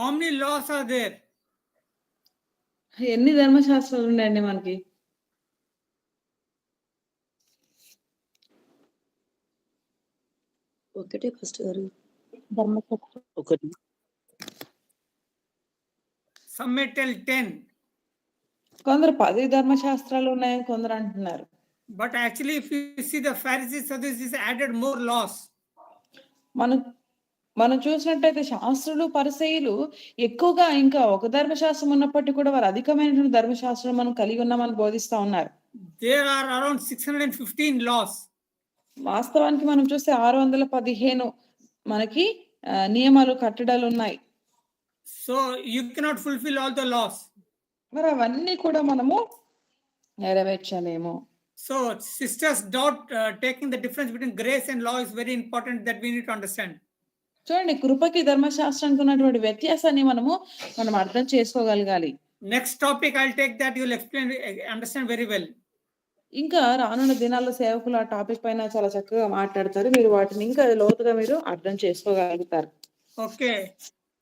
How many laws are there? ఎన్ని ధర్మశాస్త్రాలు ఉన్నాయండి మనకి ఒకటే ఫస్ట్ గారు ధర్మశాస్త్రం ఒకటి tell 10, కొందరు పది ధర్మశాస్త్రాలు ఉన్నాయని కొందరు అంటున్నారు but actually, if you see the Pharisees, Sadducees added more laws. మనం మనం చూసినట్టయితే శాస్త్రులు పరిసయులు ఎక్కువగా ఇంకా ఒక ధర్మశాస్త్రం ఉన్నప్పటికీ కూడా వారు అధికమైనటువంటి ధర్మశాస్త్రం మనం కలిగి ఉన్నామని బోధిస్తా ఉన్నారు. వాస్తవానికి మనం చూస్తే ఆరు వందల పదిహేను మనకి నియమాలు కట్టడాలు ఉన్నాయి. So you cannot fulfil all the laws మరి అవన్నీ కూడా మనము నెరవేర్చలేము. So sisters doubt taking the difference between grace and law is very important that we need understand చూడండి కృపకి ధర్మశాస్త్రానికి ఉన్నటువంటి వ్యత్యాసాన్ని మనము మనం అర్థం చేసుకోగలగాలి Next topic, I'll take that. You'll explain, understand very well. ఇంకా రానున్న దినాల్లో సేవకులు ఆ టాపిక్ పైన చాలా చక్కగా మాట్లాడతారు మీరు వాటిని ఇంకా లోతుగా మీరు అర్థం చేసుకోగలుగుతారు Okay.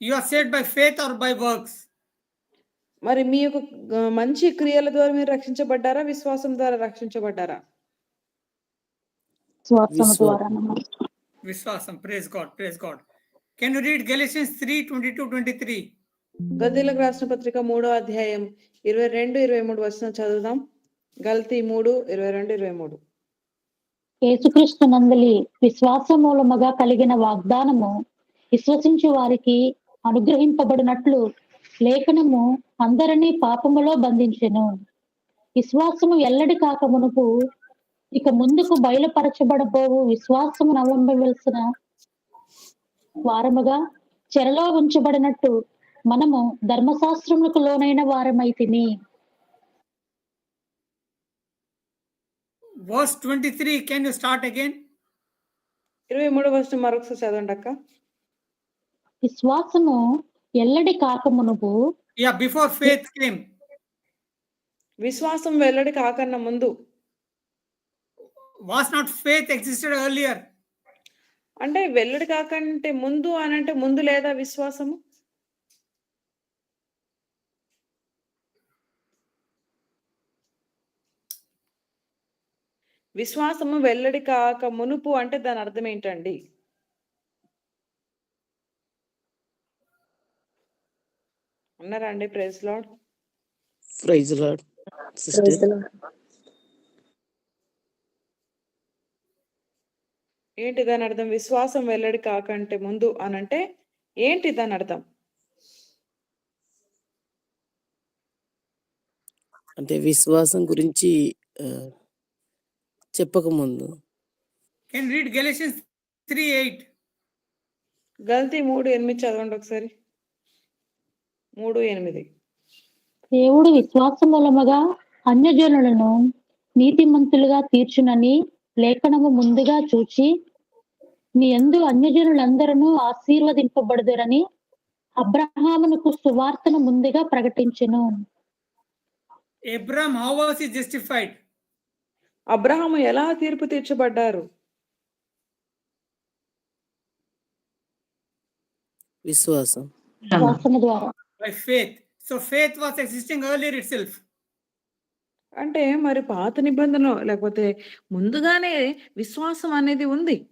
You are saved by faith or by works? మరి మీ యొక్క మంచి క్రియల ద్వారా మీరు రక్షించబడ్డారా విశ్వాసం ద్వారా రక్షించబడ్డారా స్వార్థము విశ్వ- ద్వారా Viswasam. Praise God. Praise God. Can you read Galatians 3 22 23? గద్దెలకు రాసిన పత్రిక మూడో అధ్యాయం ఇరవై రెండు ఇరవై మూడు వచ్చిన చదువుదాం గల్తీ మూడు ఇరవై రెండు ఇరవై మూడు యేసుక్రీస్తు నందలి విశ్వాస మూలముగా కలిగిన వాగ్దానము విశ్వసించు వారికి అనుగ్రహింపబడినట్లు లేఖనము అందరినీ పాపములో బంధించెను విశ్వాసము ఎల్లడి కాక మునుపు ఇక ముందుకు బయలుపరచబడబోవు విశ్వాసము అవలంబవలసిన వారముగా చెరలో ఉంచబడినట్టు మనము ధర్మశాస్త్రములకు లోనైన వారమైతిని Verse 23. Can you start again? ఇరవై మూడు వచ్చిన మరొకసారి చదవండి అక్క విశ్వాసము ఎల్లడి కాక మునుపు Yeah, before faith came. విశ్వాసం వెల్లడి కాకన్నా ముందు Was not faith existed earlier? అంటే వెల్లడి కాకంటే ముందు అని అంటే ముందు లేదా విశ్వాసము? విశ్వాసము వెల్లడి కాక మునుపు అంటే దాని అర్థం ఏంటండి? ఉన్నారా అండి? Praise Lord praise Lord Praise sister the Lord. ఏంటి దాని అర్థం? విశ్వాసం వెల్లడి కాకంటే ముందు అని అంటే ఏంటి దాని అర్థం? అంటే విశ్వాసం గురించి చెప్పకముందు. Galatians 3 8? గల్తీ మూడు ఎనిమిది చదవండి ఒకసారి. మూడు ఎనిమిది. దేవుడు విశ్వాస మూలముగా అన్యజనులను నీతిమంతులుగా తీర్చునని లేఖనము ముందుగా చూచి నీ యందు అన్యజనులందరూ ఆశీర్వదింపబడుదురని అబ్రహామునకు సువార్తను ముందుగా ప్రకటించెను. Justified? అబ్రహాము ఎలా తీర్పు తీర్చబడ్డారు? విశ్వాసం. existing earlier itself. అంటే మరి పాత నిబంధన లేకపోతే ముందుగానే విశ్వాసం అనేది ఉంది.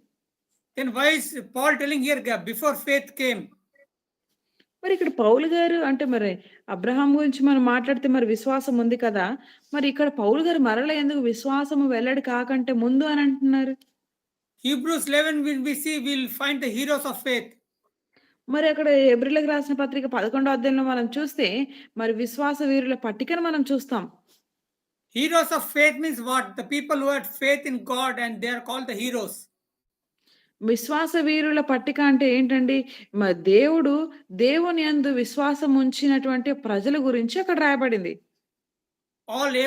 Then why's Paul telling here before faith came మరి ఇక్కడ పౌలు గారు అంటే మరి అబ్రహాం గురించి మనం మాట్లాడితే మరి విశ్వాసం ఉంది కదా. మరి ఇక్కడ పౌలు గారు మరల ఎందుకు విశ్వాసం వెల్లడి కాకంటే ముందు అని అంటున్నారు? Hebrews eleven will be see will find the heroes of faith మరి అక్కడ ఏబ్రిల్కి రాసిన పత్రిక పదకొండో అధ్యయనంలో మనం చూస్తే మరి విశ్వాస వీరుల పట్టికను మనం చూస్తాం. Heroes of faith means what the people who faith in God and they are the heroes విశ్వాస వీరుల పట్టిక అంటే ఏంటండి? మరి దేవుడు దేవుని యందు విశ్వాసం ఉంచినటువంటి ప్రజల గురించి అక్కడ రాయబడింది.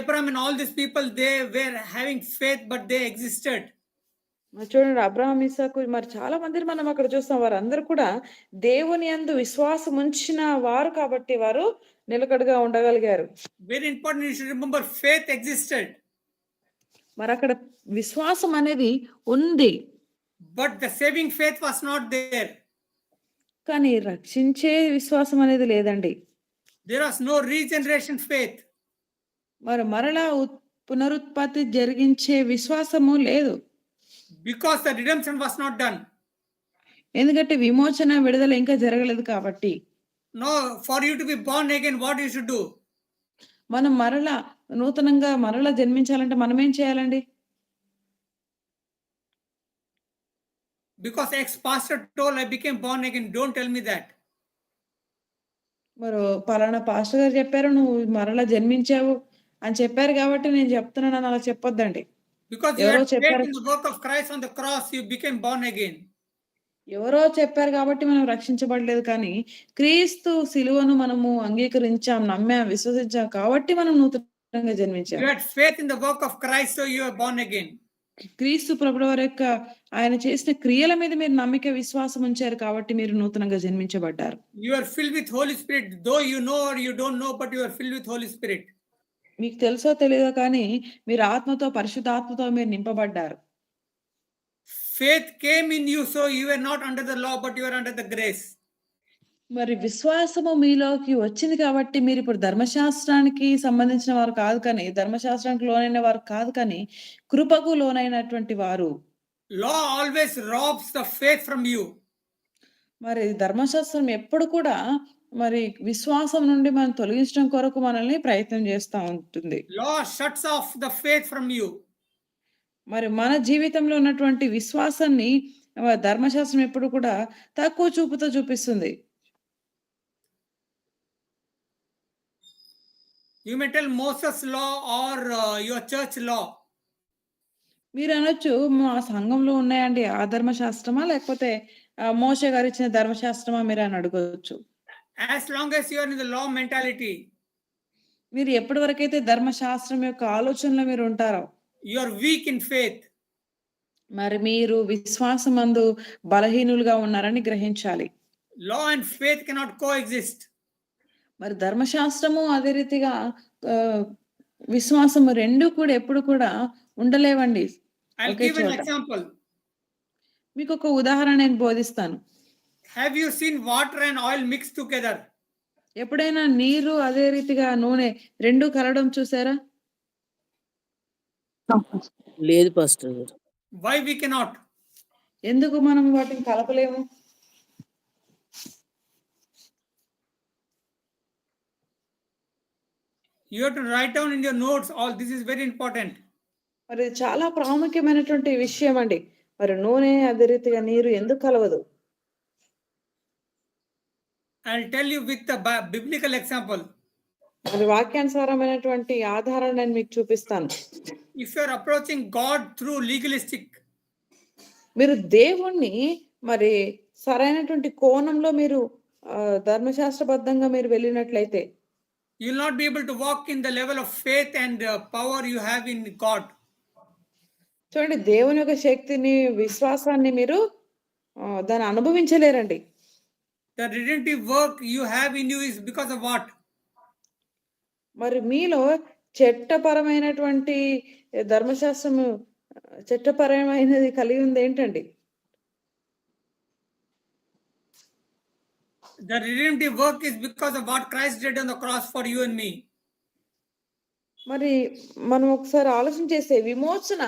Abraham and all these people, they were having faith, but they existed. మరి చూడండి అబ్రహాం ఇసాకు మరి చాలా మందిని మనం అక్కడ చూస్తాం. వారందరూ కూడా దేవుని యందు విశ్వాసం ఉంచిన వారు కాబట్టి వారు నిలకడగా ఉండగలిగారు. Important, you should remember faith existed, మరి అక్కడ విశ్వాసం అనేది ఉంది. But the saving faith was not there కానీ రక్షించే విశ్వాసం అనేది లేదండి. There was no regeneration faith మరి మరలా పునరుత్పత్తి జరిగించే విశ్వాసము లేదు. Because the redemption was not done ఎందుకంటే విమోచన విడుదల ఇంకా జరగలేదు కాబట్టి. No for you to be born again what you should do మనం మరలా నూతనంగా మరలా జన్మించాలంటే మనం ఏం చేయాలండి? Because ex-pastor told I became born again, don't tell me that. మరో పలానా పాస్టర్ గారు చెప్పారు నువ్వు మరలా జన్మించావు అని చెప్పారు కాబట్టి నేను చెప్తున్నానని అలా చెప్పొద్దండి. Because you ఎవరో చెప్పారు. in the work of Christ on the cross, you became born again. ఎవరో చెప్పారు కాబట్టి మనం రక్షించబడలేదు కానీ క్రీస్తు శిలువను మనము అంగీకరించాం, నమ్మాం, విశ్వసించాం కాబట్టి మనం నూతనంగా జన్మించాం. Faith in the work of Christ, so you are born again. క్రీస్తు ప్రభుల యొక్క ఆయన చేసిన క్రియల మీద మీరు నమ్మిక విశ్వాసం ఉంచారు కాబట్టి మీరు నూతనంగా జన్మించబడ్డారు. You're fill with Holy Spirit though you know or you don't know but you fill with Holy Spirit మీకు తెలుసో తెలియదో కానీ మీరు ఆత్మతో పరిశుద్ధాత్మతో మీరు నింపబడ్డారు. Faith came in you so you not under the law but you are under the grace మరి విశ్వాసము మీలోకి వచ్చింది కాబట్టి మీరు ఇప్పుడు ధర్మశాస్త్రానికి సంబంధించిన వారు కాదు కానీ ధర్మశాస్త్రానికి లోనైన వారు కాదు కానీ కృపకు లోనైనటువంటి వారు. Law always robs the faith from you. మరి ధర్మశాస్త్రం ఎప్పుడు కూడా మరి విశ్వాసం నుండి మనం తొలగించడం కొరకు మనల్ని ప్రయత్నం చేస్తా ఉంటుంది. Law shuts off the faith from you. మరి మన జీవితంలో ఉన్నటువంటి విశ్వాసాన్ని ధర్మశాస్త్రం ఎప్పుడు కూడా తక్కువ చూపుతో చూపిస్తుంది. May tell Moses' law or uh, your church law. మీరు అనొచ్చు మా సంఘంలో ఉన్నాయండి ఆ ధర్మశాస్త్రమా లేకపోతే మోషే గారు ఇచ్చిన ధర్మశాస్త్రమా మీరు అని. As long as you are in the law mentality, మీరు ఎప్పటి వరకైతే ధర్మశాస్త్రం యొక్క ఆలోచనలో మీరు ఉంటారో are weak in faith. మరి మీరు విశ్వాసమందు బలహీనులుగా ఉన్నారని గ్రహించాలి. Law and faith cannot coexist. మరి ధర్మశాస్త్రము అదే రీతిగా విశ్వాసము 2 కూడా ఎప్పుడు కూడా ఉండలేవండి. I'll ఒకే ఉదాహరణ నేను బోధిస్తాను. Have you seen water and oil mixed together? ఎప్పుడైనా నీరు అదే రీతిగా నూనె 2 కలవడం చూసారా? లేదు పాస్టర్. Why we cannot? ఎందుకు మనం వాటిని కలపలేము? You have to write down in your notes all this is very important. మరి చాలా ప్రాముఖ్యమైనటువంటి విషయం అండి. మరి నూనె అదే రీతిగా నీరు ఎందుకు కలవదు? I'll tell you with the bi- biblical example. మరి వాక్యానుసారమైనటువంటి ఆధారాన్ని నేను మీకు చూపిస్తాను. If you are approaching God through legalistic, మీరు దేవుణ్ణి మరి సరైనటువంటి కోణంలో మీరు ధర్మశాస్త్రబద్ధంగా మీరు వెళ్ళినట్లయితే you will not be able to walk in the level of faith and uh, power you have in God. చూడండి దేవుని యొక్క శక్తిని, విశ్వాసాన్ని మీరు దాన్ని అనుభవించలేరండి. The redemptive work you have in you is because of what? మరి మీలో చట్టపరమైనటువంటి ధర్మశాస్త్రము చట్టపరమైనది కలిగి ఉంది ఏంటండి? The redemptive work is because of what Christ did on the cross for you and me. మరి మనం ఒకసారి ఆలోచన చేస్తే విమోచన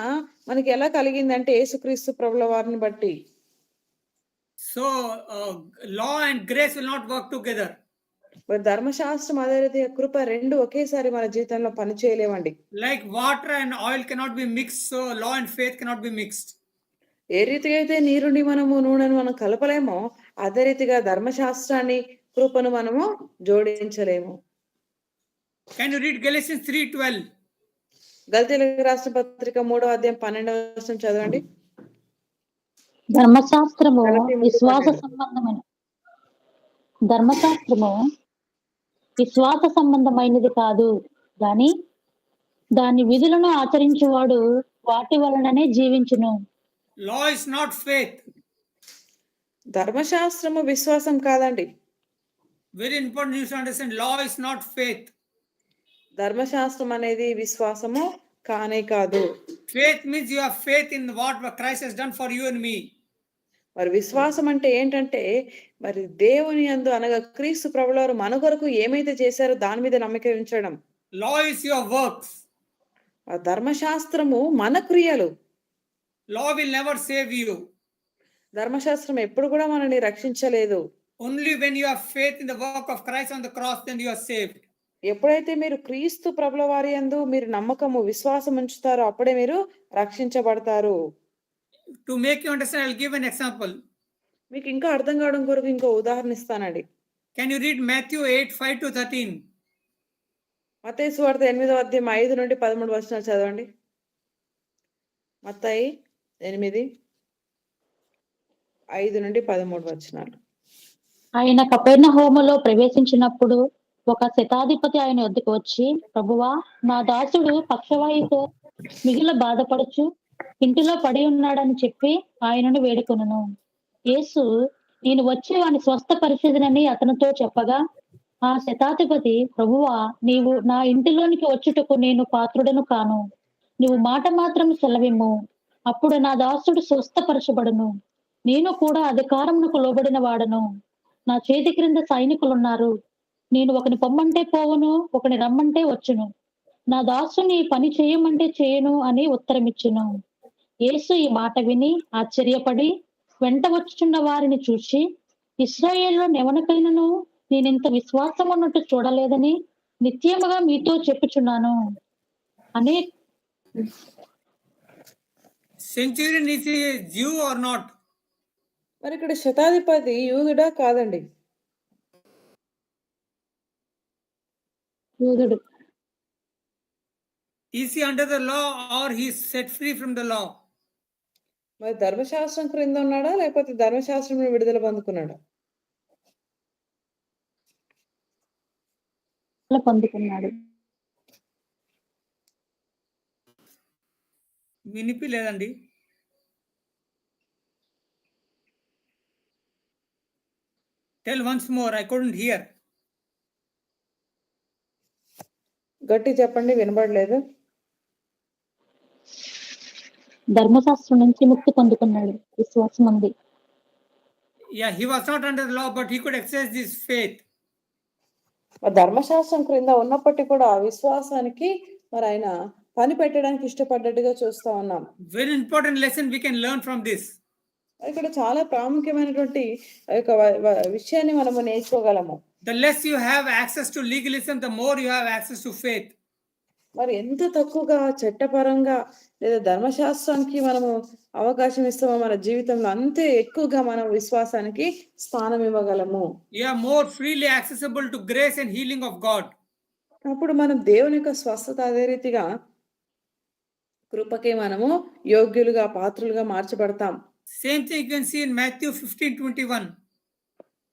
మనకి ఎలా కలిగిందంటే యేసుక్రీస్తు ప్రభుల వారిని బట్టి. So uh, law and grace will not work together. మరి ధర్మశాస్త్రం అదే రీతిగా కృప 2 ఒకేసారి మన జీవితంలో పని చేయలేవండి. Like water and oil cannot be mixed, so law and faith cannot be mixed. ఏ రీతిగా అయితే నీరుని మనము నూనెను మనం కలపలేమో అదే రీతిగా ధర్మశాస్త్రాన్ని కృపను మనము జోడించలేము. Can you read Galatians 3:12? గలతీయులకు రాసిన పత్రిక 3వ అధ్యాయం 12వ వచనం చదవండి. ధర్మశాస్త్రము విశ్వాస. సంబంధమైన ధర్మశాస్త్రము విశ్వాస సంబంధమైనది కాదు గాని దాని విధులను ఆచరించువాడు వాటి వలననే జీవించును Law is not faith. ధర్మశాస్త్రము విశ్వాసం కాదండి. Very important us understand law is not faith ధర్మశాస్త్రం అనేది విశ్వాసము కానే కాదు. Faith means you have faith in what Christ has done for you and me మరి విశ్వాసం అంటే ఏంటంటే మరి దేవుని అందు అనగా క్రీస్తు ప్రభువారు మన కొరకు ఏమైతే చేశారో దాని మీద నమ్మక ఉంచడం. లా ఇస్ యువర్ వర్క్స్ ఆ ధర్మశాస్త్రము మన క్రియలు. Law will never save you ధర్మశాస్త్రం ఎప్పుడు కూడా మనల్ని రక్షించలేదు Only when you have faith in the work of Christ on the cross, then you are saved. ఎప్పుడైతే మీరు క్రీస్తు ప్రభుల వారి యందు మీరు నమ్మకము విశ్వాసం ఉంచుతారో అప్పుడే మీరు రక్షించబడతారు To make you understand, I'll give an example. మీకు ఇంకా అర్థం కావడం కొరకు ఇంకో ఉదాహరణ ఇస్తానండి Can you read Matthew 8 5 to 13? మత్తయి సువార్త ఎనిమిదో అధ్యాయం ఐదు నుండి పదమూడు వచనాలు చదవండి మత్తయి ఎనిమిది ఐదు నుండి పదమూడు వచనాలు. ఆయన కపెర్ణ హోమలో ప్రవేశించినప్పుడు ఒక శతాధిపతి ఆయన వద్దకు వచ్చి ప్రభువా నా దాసుడు పక్షవాయుతో మిగిలిన బాధపడుచు ఇంటిలో పడి ఉన్నాడని చెప్పి ఆయనను వేడుకొనును. యేసు నేను వచ్చి వాని పరిస్థితినని అతనితో చెప్పగా ఆ శతాధిపతి ప్రభువా నీవు నా ఇంటిలోనికి వచ్చుటకు నేను పాత్రుడను కాను. నువ్వు మాట మాత్రం సెలవిమ్ము. అప్పుడు నా దాసుడు స్వస్థపరచబడును. నేను కూడా అధికారమునకు లోబడిన వాడను. నా చేతి క్రింద సైనికులున్నారు. నేను ఒకని పొమ్మంటే పోవును ఒకని రమ్మంటే వచ్చును. నా దాసుని పని చేయమంటే చేయను అని ఉత్తరమిచ్చును. యేసు ఈ మాట విని ఆశ్చర్యపడి వెంట వచ్చుచున్న వారిని చూసి ఇస్రాయేల్లో నెవనకైనను నేనింత విశ్వాసం ఉన్నట్టు చూడలేదని నిత్యముగా మీతో చెప్పుచున్నాను. అనే సెంచురీ జీవ్ ఆర్ నాట్? మరి ఇక్కడ శతాధిపతి యూదుడా కాదండి. యూదుడు. Or he is set free from the law? మరి ధర్మశాస్త్రం క్రింద ఉన్నాడా లేకపోతే ధర్మశాస్త్రం విడుదల పొందుకున్నాడా? పొందుకున్నాడు. వినిపి లేదండి tell once more I couldn't hear గట్టి చెప్పండి వినబడలేదు. ధర్మశాస్త్రం నుంచి ముక్తి పొందుకున్నాడు. విశ్వాసం ఉంది. Yeah, he was not under the law, but he could exercise this faith. మరి ధర్మశాస్త్రం క్రింద ఉన్నప్పటికీ కూడా ఆ విశ్వాసానికి మరి ఆయన పని పెట్టడానికి ఇష్టపడ్డట్టుగా చూస్తా ఉన్నాం. Very important lesson we can learn from this. మరి ఇక్కడ చాలా ప్రాముఖ్యమైనటువంటి యొక్క విషయాన్ని మనము నేర్చుకోగలము The less you have access to legalism, the more you have access to faith. మరి ఎంత తక్కువగా చట్టపరంగా లేదా ధర్మశాస్త్రానికి మనము అవకాశం ఇస్తామో మన జీవితంలో అంతే ఎక్కువగా మనం విశ్వాసానికి స్థానం ఇవ్వగలము You are more freely accessible to grace and healing of God. అప్పుడు మనం దేవుని యొక్క స్వస్థత అదే రీతిగా కృపకే మనము యోగ్యులుగా పాత్రులుగా మార్చబడతాం Same thing you can see in Matthew 15 21.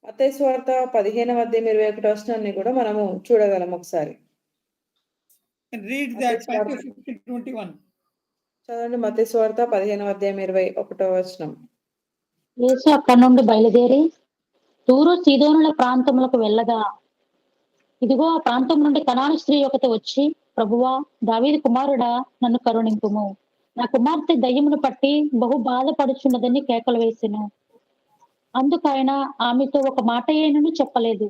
మత్తయి స్వార్థ పదిహేనవ అధ్యాయం ఇరవై ఒకటి వచనాన్ని కూడా మనము చూడగలం ఒకసారి And read that Okay, sir. Matthew 15 21. చదవండి మత్తయి స్వార్థ పదిహేనవ అధ్యాయం ఇరవై ఒకటో వచనం యేసు అక్కడి నుండి బయలుదేరి తూరు సీదోనుల ప్రాంతములకు వెళ్ళగా ఇదిగో ఆ ప్రాంతం నుండి కనాను స్త్రీ ఒకటి వచ్చి ప్రభువా దావీదు కుమారుడా నన్ను కరుణింపుము నా కుమార్తె దయ్యమును పట్టి బహు బాధపడుచున్నదని కేకలు వేసెను అందుకు ఆయన ఆమెతో ఒక మాట ఏనను చెప్పలేదు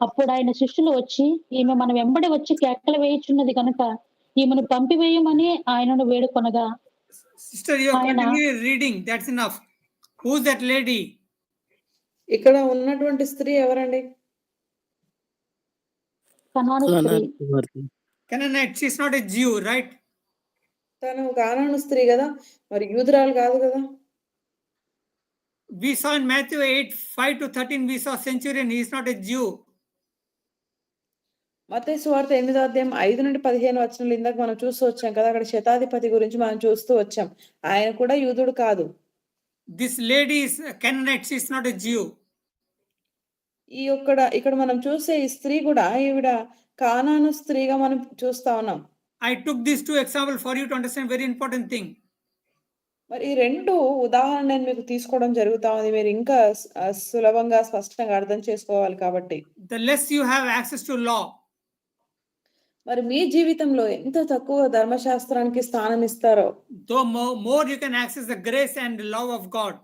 అప్పుడు ఆయన శిష్యులు వచ్చి ఈమె మన వెంబడి వచ్చి కేకలు వేయుచున్నది కనుక ఈమెను పంపివేయమని ఆయనను వేడుకొనగా continually reading. That's enough. Who's that lady? ఇక్కడ ఉన్నటువంటి స్త్రీ ఎవరండి కనాను స్త్రీ కనాను కుమార్తె. Canaanite. She's not a Jew, right? తను కానాను స్త్రీ కదా మరి యూదురాలు కాదు కదా We saw in Matthew 8 5 to 13, we saw centurion. He is not a Jew. మత్తయి సువార్త ఎనిమిదో అధ్యాయం ఐదు నుండి పదిహేను వచనాలు ఇందాక మనం చూస్తూ వచ్చాం కదా అక్కడ శతాధిపతి గురించి మనం చూస్తూ వచ్చాం ఆయన కూడా యూదుడు కాదు is a Canaanite. She's not a Jew. ఈ ఒక్కడ ఇక్కడ మనం చూసే ఈ స్త్రీ కూడా ఈవిడ కానాను స్త్రీగా మనం చూస్తా ఉన్నాం I took these two examples for you to understand very important thing. మరి ఈ రెండు ఉదాహరణ నేను మీకు తీసుకోవడం జరుగుతా ఉంది మీరు ఇంకా సులభంగా స్పష్టంగా అర్థం చేసుకోవాలి కాబట్టి The less you have access to law, మరి మీ జీవితంలో ఎంత తక్కువ ధర్మశాస్త్రానికి స్థానం ఇస్తారో more, more you can access the grace and love of God.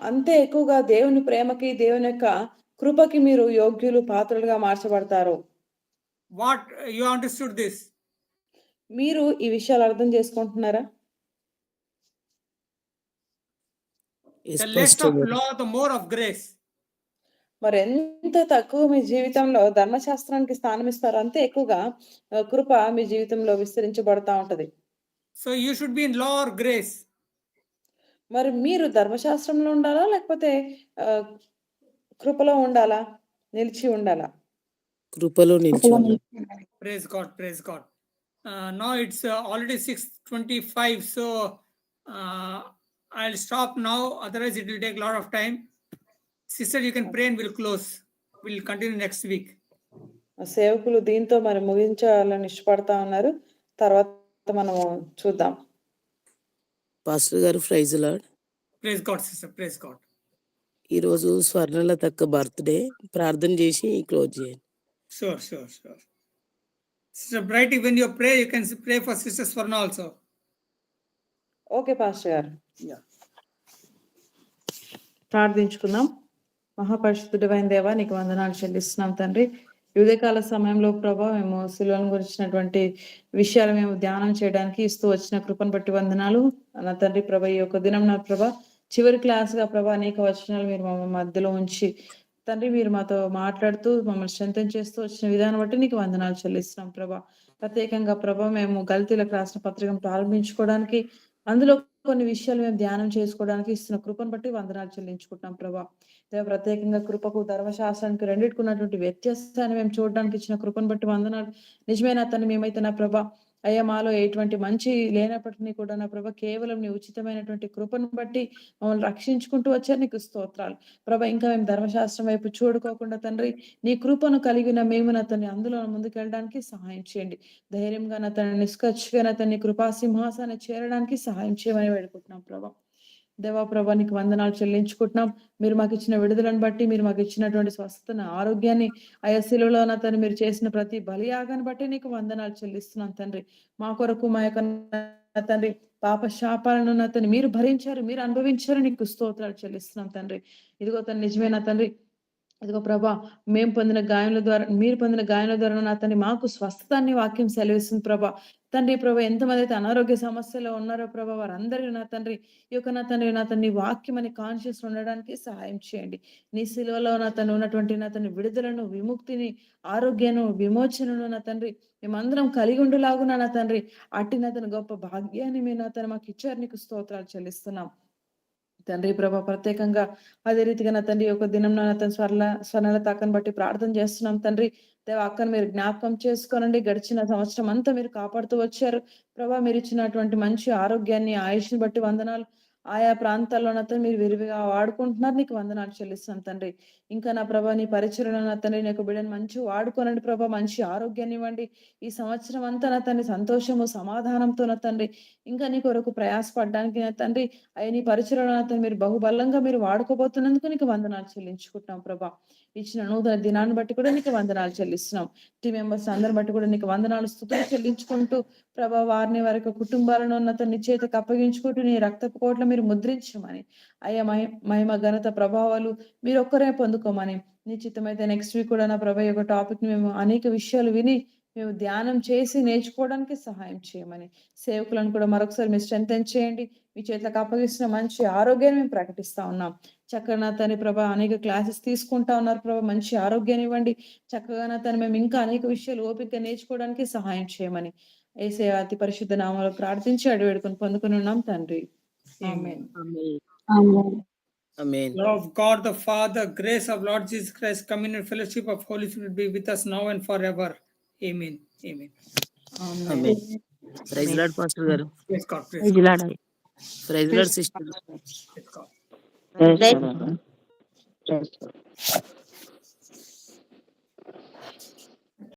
అంతే ఎక్కువగా దేవుని ప్రేమకి దేవుని యొక్క కృపకి మీరు యోగ్యులు పాత్రలుగా మార్చబడతారు What you understood this? మీరు ఈ విషయాలు అర్థం చేసుకుంటున్నారా Yes, The less Pastor of గారు. law, the more of grace. మరి ఎంత తక్కువ మీ జీవితంలో ధర్మశాస్త్రానికి స్థానం ఇస్తారో అంతే ఎక్కువగా కృప మీ జీవితంలో విస్తరించబడతా ఉంటది So you should be in law or grace. మరి మీరు ధర్మశాస్త్రంలో ఉండాలా లేకపోతే కృపలో ఉండాలా నిలిచి ఉండాలా కృపలో నిల్చోండి Praise God, praise God. Uh, now it's uh, already 6:25, so uh, I'll stop now. Otherwise, it will take a lot of time. Sister, you can pray and we'll close. We'll continue next week. సేవకులు దీంతో మరి ముగించాలని ఇష్టపడతా ఉన్నారు తర్వాత మనము చూద్దాం pastor గారు praise Lord Praise God, sister. Praise God. ఈరోజు స్వర్ణలతక్క బర్త్డే ప్రార్థన చేసి క్లోజ్ చేయండి Sure, sure, sure. Sister Brighty, when you pray, you can pray for Sister Swarna also. Okay pastor గారు Yeah. ప్రార్థించుకుందాం మహాపరిశుద్ధుడైన దేవా నీకు వందనాలు చెల్లిస్తున్నాం తండ్రి ఈ ఉదయకాల సమయంలో ప్రభా మేము శిలువను గురించినటువంటి విషయాలు మేము ధ్యానం చేయడానికి ఇస్తూ వచ్చిన కృపను బట్టి వందనాలు నా తండ్రి ప్రభ ఈ యొక్క దినం నా ప్రభ చివరి క్లాస్గా ప్రభా అనేక వచనాలు మీరు మా మధ్యలో ఉంచి తండ్రి మీరు మాతో మాట్లాడుతూ మమ్మల్ని స్ట్రెంథన్ చేస్తూ వచ్చిన విధానం బట్టి నీకు వందనాలు చెల్లిస్తున్నాం ప్రభా. ప్రత్యేకంగా ప్రభా మేము గల్తీలకు రాసిన పత్రికను ప్రారంభించుకోవడానికి అందులో కొన్ని విషయాలు మేము ధ్యానం చేసుకోవడానికి ఇస్తున్న కృపను బట్టి వందనాలు చెల్లించుకుంటున్నాం ప్రభా. దేవ ప్రత్యేకంగా కృపకు ధర్మశాస్త్రానికి రెండింటికి ఉన్నటువంటి వ్యత్యాసాన్ని మేము చూడడానికి ఇచ్చిన కృపను బట్టి వందనాలు. నిజమైన అతన్ని మేమైతే నా ప్రభా అయ్యా మాలో ఎటువంటి మంచి లేనప్పటికీ కూడా నా ప్రభ కేవలం నీ ఉచితమైనటువంటి కృపను బట్టి మమ్మల్ని రక్షించుకుంటూ వచ్చారు. నీకు స్తోత్రాలు. ప్రభ ఇంకా మేము ధర్మశాస్త్రం వైపు చూడుకోకుండా తండ్రి నీ కృపను కలిగిన మేము నా తన్ని అందులో ముందుకెళ్ళడానికి సహాయం చేయండి. ధైర్యంగా నా తన నిష్కర్షగా నా తన కృపా సింహాసాన్ని చేరడానికి సహాయం చేయమని వేడుకుంటున్నాం ప్రభా. దేవా నీకు వందనాలు చెల్లించుకుంటున్నాం. మీరు మాకు ఇచ్చిన విడుదలను బట్టి మీరు మాకు ఇచ్చినటువంటి స్వస్థతను ఆరోగ్యాన్ని ఆయా నా తను మీరు చేసిన ప్రతి బలియాగాన్ని బట్టి నీకు వందనాలు చెల్లిస్తున్నాం తండ్రి. మా కొరకు మా యొక్క తండ్రి పాప శాపాలను నా మీరు భరించారు మీరు అనుభవించారు నీకు స్తోత్రాలు చెల్లిస్తున్నాం తండ్రి. ఇదిగో తను నిజమే నా తండ్రి ఇదిగో ప్రభా మేము పొందిన గాయముల ద్వారా మీరు పొందిన గాయముల ద్వారా నా తండ్రి మాకు స్వస్థతాన్ని వాక్యం సెలవిస్తుంది ప్రభా. తండ్రి ప్రభా ఎంతమంది అయితే అనారోగ్య సమస్యలో ఉన్నారో ప్రభా వారందరూ నా తండ్రి ఈ యొక్క నా తండ్రి నా తండ్రి వాక్యం అని కాన్షియస్ ఉండడానికి సహాయం చేయండి. నీ సిలువలో నా తండ్రి ఉన్నటువంటి నా తండ్రి విడుదలను విముక్తిని ఆరోగ్యను విమోచనను నా తండ్రి మేమందరం కలిగి ఉండులాగున నా తండ్రి అట్టి నా తన గొప్ప భాగ్యాన్ని మీరు నా తను మాకు ఇచ్చారు నీకు స్తోత్రాలు చెల్లిస్తున్నాం. తండ్రి ప్రభా ప్రత్యేకంగా అదే రీతిగా నా తండ్రి ఒక దినం నా తన స్వర్ణ స్వర్ణల తాకను బట్టి ప్రార్థన చేస్తున్నాం తండ్రి. దేవ అక్కను మీరు జ్ఞాపకం చేసుకోనండి. గడిచిన సంవత్సరం అంతా మీరు కాపాడుతూ వచ్చారు. ప్రభా మీరు ఇచ్చినటువంటి మంచి ఆరోగ్యాన్ని ఆయుష్ని బట్టి వందనాలు. ఆయా ప్రాంతాల్లో మీరు విరివిగా వాడుకుంటున్నారు. నీకు వందనాలు చెల్లిస్తాను తండ్రి. ఇంకా నా ప్రభా నీ పరిచయంలో నా తండ్రి నాకు బిడ్డను మంచి వాడుకోనండి ప్రభా. మంచి ఆరోగ్యాన్ని ఇవ్వండి. ఈ సంవత్సరం అంతా నా తండ్రి సంతోషము సమాధానంతో నా తండ్రి. ఇంకా నీ కొరకు ప్రయాసపడడానికి నా తండ్రి అయ్యా నీ పరిచయంలో నా తండ్రి మీరు బహుబలంగా మీరు వాడుకోబోతున్నందుకు నీకు వందనాలు చెల్లించుకుంటున్నాం ప్రభా. ఇచ్చిన నూతన దినాన్ని బట్టి కూడా నీకు వందనాలు చెల్లిస్తున్నాం. టీం మెంబర్స్ అందరిని బట్టి కూడా నీకు వందనాలు స్థుతులు చెల్లించుకుంటూ ప్రభా వారిని వారి యొక్క కుటుంబాలను ఉన్నత నీ చేతకు అప్పగించుకుంటూ నీ రక్తపు కోట్ల మీరు ముద్రించమని. అయ్యా మహి మహిమ ఘనత ప్రభావాలు మీరు ఒక్కరే పొందుకోమని. నిశ్చితమైతే నెక్స్ట్ వీక్ కూడా నా ప్రభా యొక్క టాపిక్ని మేము అనేక విషయాలు విని మేము ధ్యానం చేసి నేర్చుకోవడానికి సహాయం చేయమని. సేవకులను కూడా మరొకసారి మీరు స్ట్రెంగ్ చేయండి. మీ చేతులకు అప్పగిస్తున్న మంచి ఆరోగ్యాన్ని మేము ప్రకటిస్తా ఉన్నాం చక్కగా నా తని ప్రభా అనేక క్లాసెస్ తీసుకుంటా ఉన్నారు ప్రభా మంచి ఆరోగ్యాన్ని ఇవ్వండి చక్కగా నా తను మేము ఇంకా అనేక విషయాలు ఓపిక నేర్చుకోవడానికి సహాయం చేయమని ఏసే అతి పరిశుద్ధ నామంలో ప్రార్థించి అడివేడుకొని పొందుకుని ఉన్నాం తండ్రి amen amen. Amen Love of God the Father, grace of Lord Jesus Christ, communion fellowship of Holy Spirit be with us now and forever. Amen. Amen. Amen amen praise Lord pastor గారు Praise God. Praise praise God. Praise Lord sister